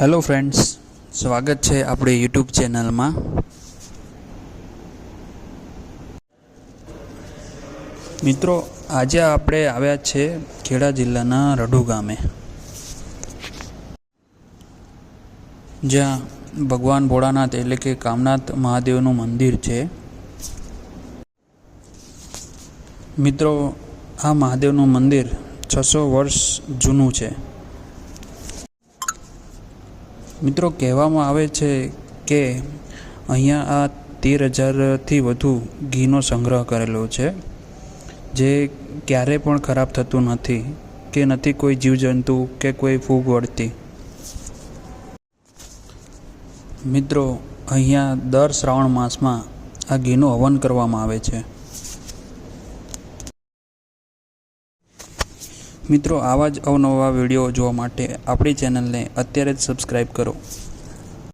Hello friends સ્વાગત છે આપણી યુટ્યુબ ચેનલમાં. મિત્રો, આજે આપણે આવ્યા છે ખેડા જિલ્લાના રઢુ ગામે. જ્યાં ભગવાન ભોળાનાથ એટલે કે કામનાથ મહાદેવનું મંદિર છે. મિત્રો, આ મહાદેવનું મંદિર છસો વર્ષ જૂનું છે. મિત્રો, કહેવામાં આવે છે કે અહીંયા આ તેર હજારથી વધુ ઘીનો સંગ્રહ કરેલો છે, જે ક્યારેય પણ ખરાબ થતું નથી, કે નથી કોઈ જીવજંતુ કે કોઈ ફૂગ વળતી મિત્રો, અહીંયા દર શ્રાવણ માસમાં આ ઘીનું હવન કરવામાં આવે છે. મિત્રો આવા જ અવનવા વીડિયો જોવા માટે આપણી ચેનલને અત્યારે જ સબસ્ક્રાઈબ કરો.